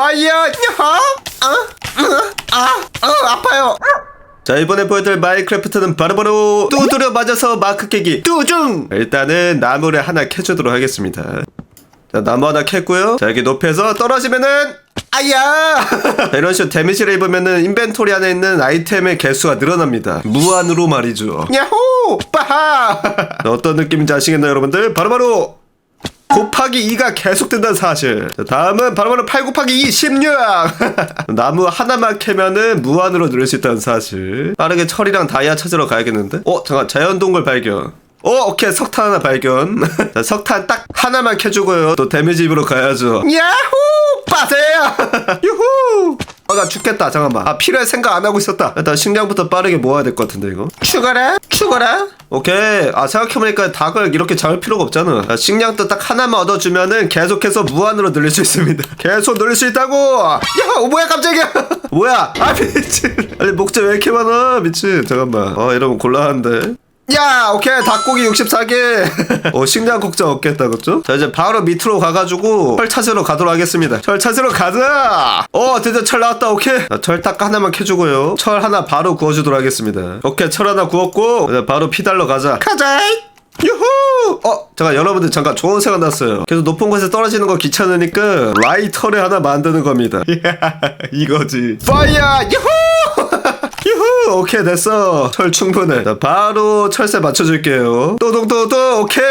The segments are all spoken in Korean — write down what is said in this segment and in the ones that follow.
파이어 야하? 아, 아, 아, 아 파요. 자 이번에 보여드릴 마인크래프트는 바로바로 두드려 맞아서 마크 깨기. 뚜중 일단은 나무를 하나 캐주도록 하겠습니다. 자 나무 하나 캤고요. 자 여기 높여서 떨어지면은 아야! 자, 이런 식으로 데미지를 입으면은 인벤토리 안에 있는 아이템의 개수가 늘어납니다. 무한으로 말이죠. 야호! 빠하! 자, 어떤 느낌인지 아시겠나요 여러분들? 바로바로 곱하기 2가 계속된다는 사실. 자, 다음은 바로 바로 8 곱하기 2, 16! 나무 하나만 캐면은 무한으로 누릴 수 있다는 사실. 빠르게 철이랑 다이아 찾으러 가야겠는데? 어, 잠깐, 자연동굴 발견. 어, 오케이, 석탄 하나 발견. 자, 석탄 딱 하나만 캐주고요. 또 데미지 입으로 가야죠. 야호! 빠세요! 유후! 아, 나 죽겠다. 잠깐만. 아, 필요할 생각 안 하고 있었다. 일단 식량부터 빠르게 모아야 될 것 같은데, 이거. 추가라? 추가라? 오케이. 아, 생각해보니까 닭을 이렇게 잡을 필요가 없잖아. 자, 식량도 딱 하나만 얻어주면은 계속해서 무한으로 늘릴 수 있습니다. 계속 늘릴 수 있다고! 야, 어, 뭐야, 깜짝이야! 뭐야? 아, 미친. 아니, 목재 왜 이렇게 많아? 미친. 잠깐만. 어, 이러면 곤란한데. 야 오케이 닭고기 64개 어 식량 걱정 없겠다 그죠? 자 이제 바로 밑으로 가가지고 철 찾으러 가도록 하겠습니다 철 찾으러 가자 어 드디어 철 나왔다 오케이 철 딱 하나만 캐주고요 철 하나 바로 구워주도록 하겠습니다 오케이 철 하나 구웠고 이제 바로 피 달러 가자 가자 유후! 어, 잠깐 여러분들 잠깐 좋은 생각 났어요. 계속 높은 곳에 떨어지는 거 귀찮으니까 라이터를 하나 만드는 겁니다. 이거지. 파이어! 유후! 오케이 됐어. 철 충분해. 자, 바로 철새 맞춰줄게요. 또동또또 오케이.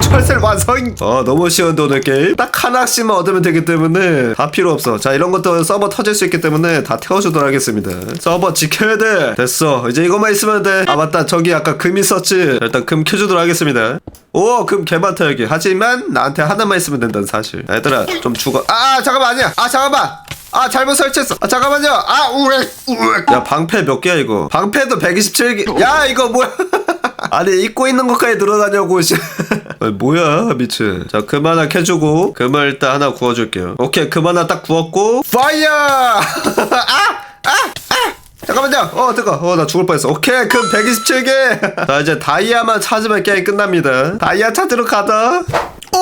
철새 완성. 어 너무 쉬운데 오늘 게임. 딱 하나씩만 얻으면 되기 때문에 다 필요 없어. 자 이런 것도 서버 터질 수 있기 때문에 다 태워주도록 하겠습니다. 서버 지켜야 돼. 됐어. 이제 이것만 있으면 돼. 아 맞다. 저기 아까 금 있었지. 자, 일단 금 켜주도록 하겠습니다. 오, 금개 많다 여기. 하지만 나한테 하나만 있으면 된다는 사실. 얘들아 좀 죽어. 아 잠깐만 아니야. 아 잠깐만. 아 잘못 설치했어 아 잠깐만요 아 우엑 우엑 야 방패 몇 개야 이거 방패도 127개 야 이거 뭐야 아니 입고 있는 것까지 늘어나냐고 씨 아니, 뭐야 미친 자금 하나 캐주고 금을 일단 하나 구워줄게요 오케이 금 하나 딱 구웠고 파이어 아 아 아! 잠깐만요. 어, 뜨거. 어, 나 죽을 뻔했어. 오케이, 금 127개. 자, 이제 다이아만 찾으면 게임 끝납니다. 다이아 찾으러 가자.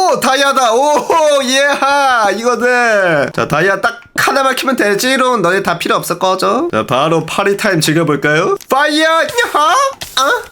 오, 다이아다. 오, 예하. 이거네. 자, 다이아 딱 하나만 키면 되지롱. 너네 다 필요 없어. 꺼져. 자, 바로 파리 타임 즐겨볼까요? 파이어. 야하. 아,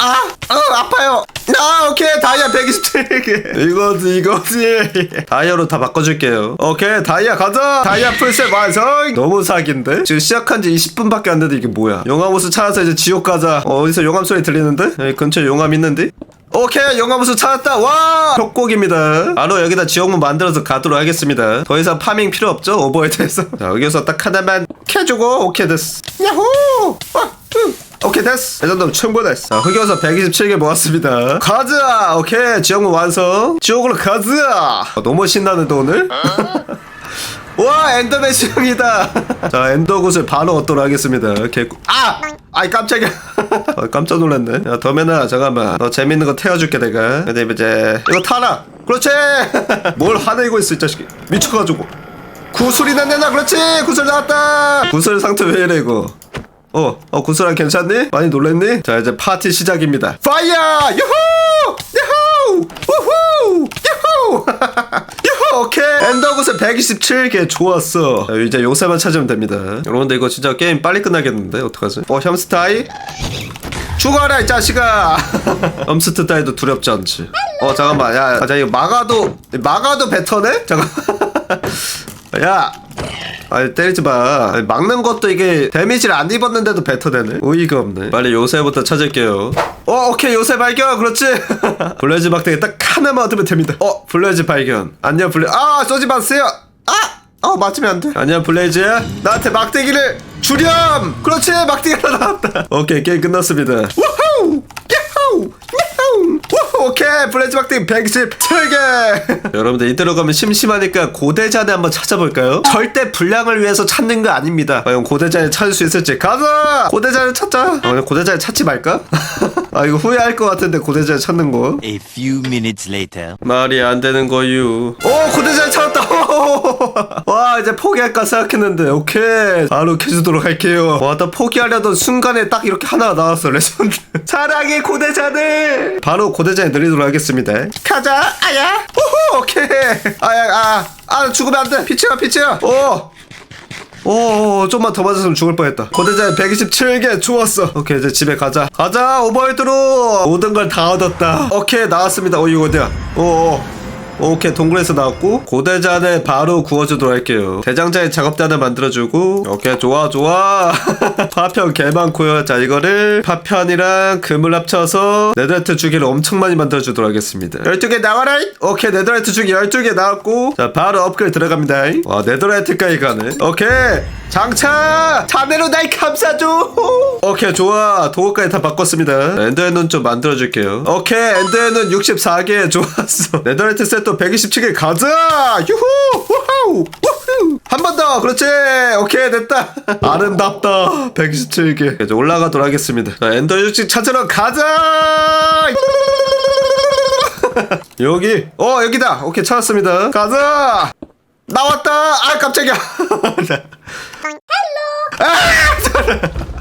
아, 아, 아파요. 아, 오케이. 다이아 127개. 이거지, 이거지. 다이아로 다 바꿔줄게요. 오케이, 다이아 가자. 다이아 풀셋 완성. 너무 사기인데? 지금 시작한 지 20분밖에 안 됐는데 이게 뭐야? 용암 호수 찾아서 이제 지옥 가자. 어, 어디서 용암 소리 들리는데? 여기 근처에 용암 있는데? 오케이 용암호수 찾았다. 와! 협곡입니다. 바로 여기다 지옥문 만들어서 가도록 하겠습니다. 더 이상 파밍 필요 없죠 오버헤드에서? 자 여기서 딱 하나만 캐주고 오케이 됐어. 야호! 아, 음. 오케이 됐어. 이 정도면 충분했어 자, 흑여서 127개 모았습니다. 가자! 오케이 지옥문 완성. 지옥으로 가자! 어, 너무 신나는데 오늘? 와 엔더맨 수영이다. 자 엔더굿을 바로 얻도록 하겠습니다. 개꿀 아! 아이 깜짝이야 어, 깜짝 놀랐네 야 더맨아 잠깐만 너 재밌는 거 태워줄게 내가 근데 이제 이거 타라 그렇지 뭘 화내고 있어 이 자식이 미쳐가지고 구슬이 났네나 그렇지 구슬 나왔다 구슬 상태 왜 이래 이거 어, 어, 구슬아 괜찮니? 많이 놀랬니? 자, 이제 파티 시작입니다. 파이어! 유후! 유후! 우후! 유후! 유후! 오케이! 엔더굿에 127개 좋았어. 자, 이제 요새만 찾으면 됩니다. 여러분들 이거 진짜 게임 빨리 끝나겠는데? 어떡하지? 어, 햄스타이? 죽어라 이 자식아. 엄스트 따위도 두렵지 않지. 어 잠깐만. 야 자, 이거 막아도 막아도 뱉어내? 잠깐. 야. 아니 때리지 마. 아니, 막는 것도 이게 데미지를 안 입었는데도 뱉어내네? 어이가 없네. 빨리 요새부터 찾을게요. 어 오케이. 요새 발견. 그렇지. 블레즈 막대기 딱 하나만 얻으면 됩니다. 어 블레즈 발견. 안녕 블레 아 쏘지 마세요. 아! 어 맞으면 안돼. 안녕 블레이즈. 나한테 막대기를 주렴! 그렇지 막대기가 나왔다. 오케이 게임 끝났습니다. 우후! 야호! 야호! 우후 오케이 블레이즈 막대기 117개. 여러분들 이대로 가면 심심하니까 고대잔에 한번 찾아볼까요? 절대 분량을 위해서 찾는 거 아닙니다. 과연 고대잔에 찾을 수 있을지. 가자! 고대잔을 찾자! 어, 고대잔에 찾지 말까? 아 이거 후회할 것 같은데 고대장 찾는 거 A few minutes later. 말이 안 되는 거유. 오 고대장 찾았다. 와 이제 포기할까 생각했는데 오케이. 바로 캐주도록 할게요. 와 나 포기하려던 순간에 딱 이렇게 하나가 나왔어 레전드. 사랑해 고대장을 바로 고대장에 늘리도록 하겠습니다. 가자 아야. 오호 오케이. 아야 아 아 죽으면 안돼. 피치야 피치야. 오 오, 좀만 더 맞았으면 죽을 뻔했다. 고대장 127개 좋았어. 오케이, 이제 집에 가자. 가자, 오버헤드로! 모든 걸 다 얻었다. 오케이, 나왔습니다. 어, 이거 어디야? 오, 오. 오케이, 동굴에서 나왔고. 고대장을 바로 구워주도록 할게요. 대장장의 작업단을 만들어주고. 오케이, 좋아, 좋아. 파편 개 많고요. 자, 이거를 파편이랑 금을 합쳐서 네드라이트 주기를 엄청 많이 만들어주도록 하겠습니다. 12개 나와라! 오케이, 네드라이트 주기 12개 나왔고. 자, 바로 업그레이드 들어갑니다. 와, 네드라이트까지 가네. 오케이. 장차! 자네로 날 감싸줘! 오케이, 좋아. 도구까지 다 바꿨습니다. 엔더의 눈 좀 만들어줄게요. 오케이, 엔더의 눈 64개. 좋았어. 네더라이트 세트 127개 가자! 유후! 우후! 우후! 한 번 더! 그렇지! 오케이, 됐다. 아름답다. 127개. 이제 올라가도록 하겠습니다. 자, 엔더 육식 찾으러 가자! 여기. 어, 여기다. 오케이, 찾았습니다. 가자! 나왔다! 아, 깜짝이야. 아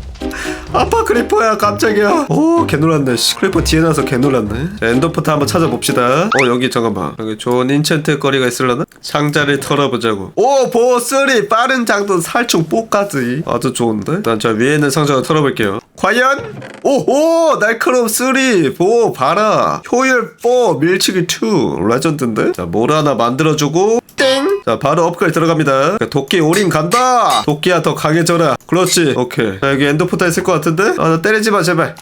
빠 크리퍼야 깜짝이야 오 개놀랐네 씨. 크리퍼 뒤에 나서 개놀랐네 자, 엔더포트 한번 찾아봅시다 어 여기 잠깐만 여기 좋은 인챈트 거리가 있을라나? 상자를 털어보자고 오 보스리 빠른 장돈 살충 뽀까지 아주 좋은데? 일단 저 위에 있는 상자를 털어볼게요 과연? 오오 날카로움 3보 봐라 효율 4 밀치기 2 레전드인데? 자뭘 하나 만들어주고 땡! 자 바로 업글 들어갑니다. 자, 도끼 올인 간다! 도끼야 더 강해져라. 그렇지. 오케이. 자 여기 엔더포트 있을 것 같은데? 아나 때리지 마 제발.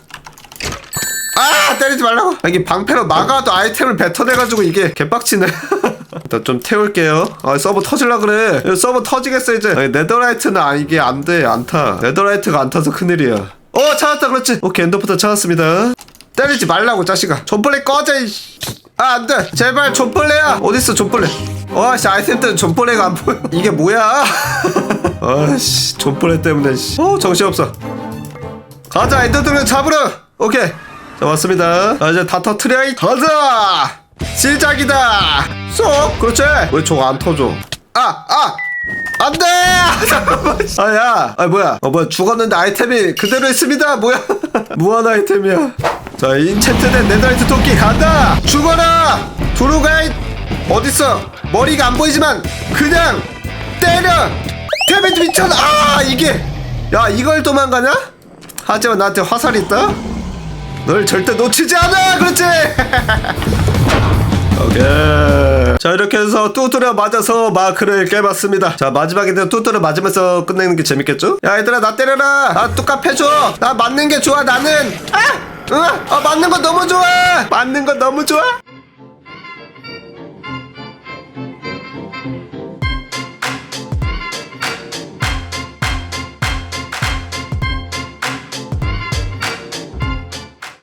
아 때리지 말라고? 아, 이게 방패로 막아도 아이템을 뱉어내가지고 이게 개빡치네. 일단 좀 태울게요. 아 서버 터질라 그래. 서버 터지겠어 이제. 아니, 네더라이트는 아, 이게 안돼 안타. 네더라이트가 안 타서 큰일이야. 어 찾았다 그렇지. 오케이 엔더포트 찾았습니다. 때리지 말라고 자식아. 존플레 꺼져 이씨. 아 안돼. 제발 존플레야. 어딨어 존플레 와씨 아이템들은 존플레가 안 보여. 이게 뭐야? 아씨 존플레 때문에 씨. 어 정신없어. 가자 엔더드를 잡으러. 오케이. 자 왔습니다. 자 이제 다 터트려 이 가자! 시작이다! 쏙! 그렇지. 왜 저거 안 터져? 아아! 안돼! 잠깐만. 아야. 아 뭐야? 어 뭐야? 죽었는데 아이템이 그대로 있습니다. 뭐야? 무한 아이템이야? 자 인챈트된 네더라이트 토끼 간다! 죽어라! 두루가이 어딨어 머리가 안 보이지만 그냥 때려! 데미지 미쳤나 아 이게! 야 이걸 도망가냐? 하지만 나한테 화살이 있다? 널 절대 놓치지 않아! 그렇지! 오케이. 자 이렇게 해서 뚜뚜려 맞아서 마크를 깨봤습니다. 자 마지막에는 뚜뚜려 맞으면서 끝내는 게 재밌겠죠? 야 얘들아 나 때려라! 나 뚜까 패줘! 나 맞는 게 좋아 나는! 아! 응? 아 맞는 거 너무 좋아! 맞는 거 너무 좋아